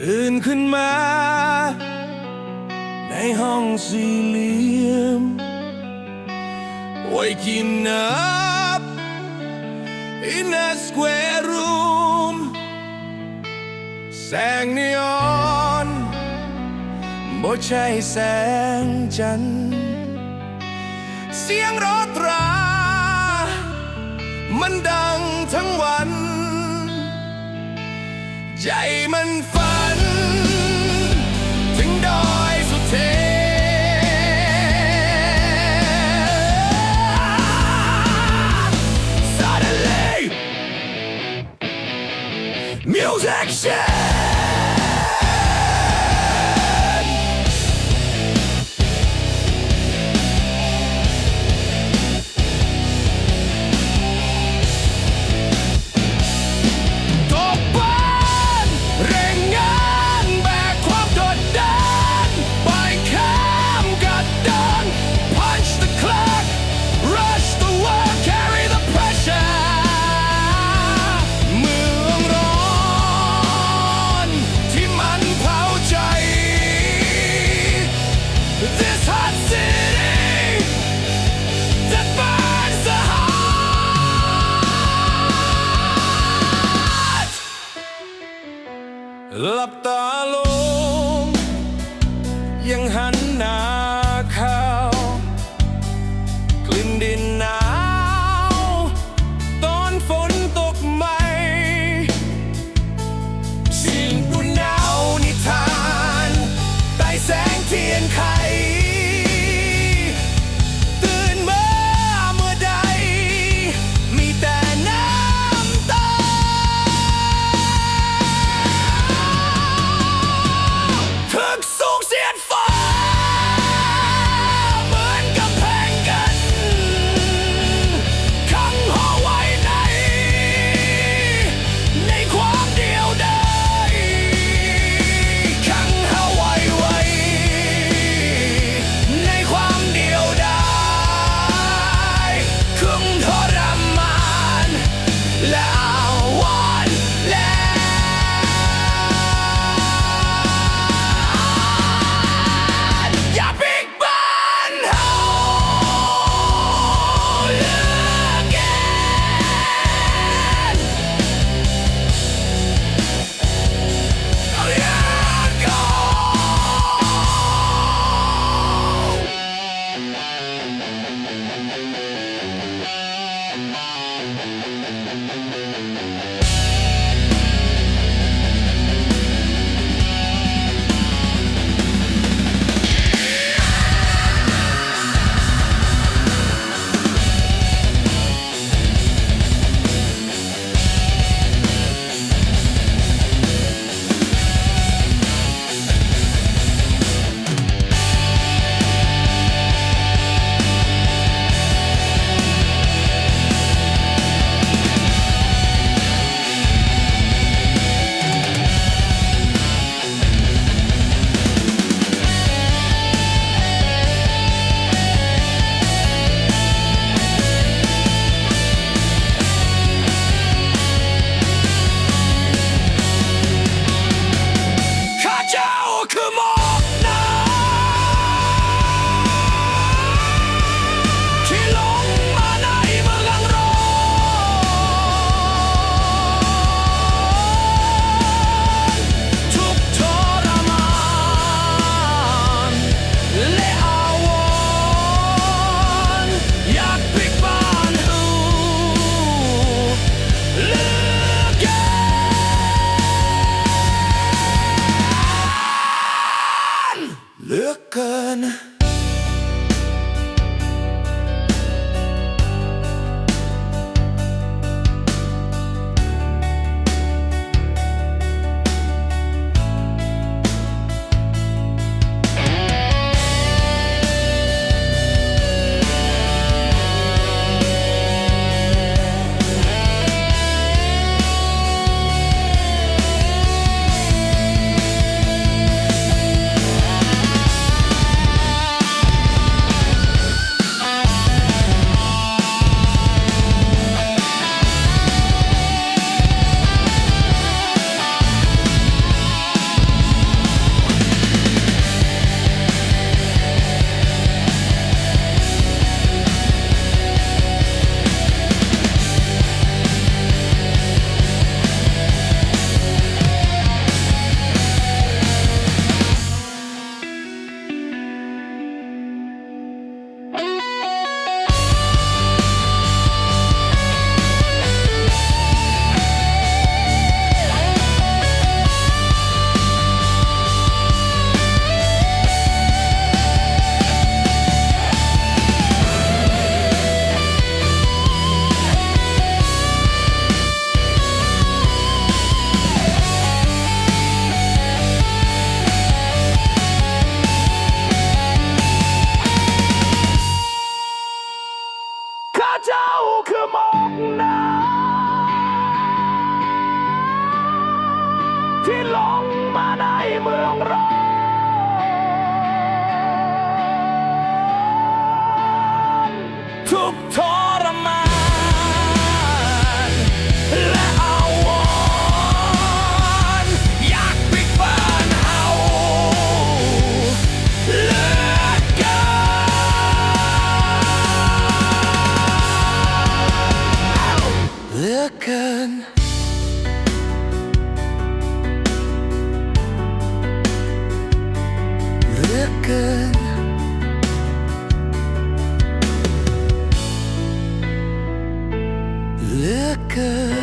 ตื่นขึ้นมา ในห้องสี่เหลี่ยมไว้กินนับ in a square room แสงนีออนบ่ใช่แสงจันทร์เสียงรถรา มันดังทั้งวัน ใจมันฟ้า Ah, music shit! เจ้าคือมองนาที่ลงมาในเมือง good. Look good.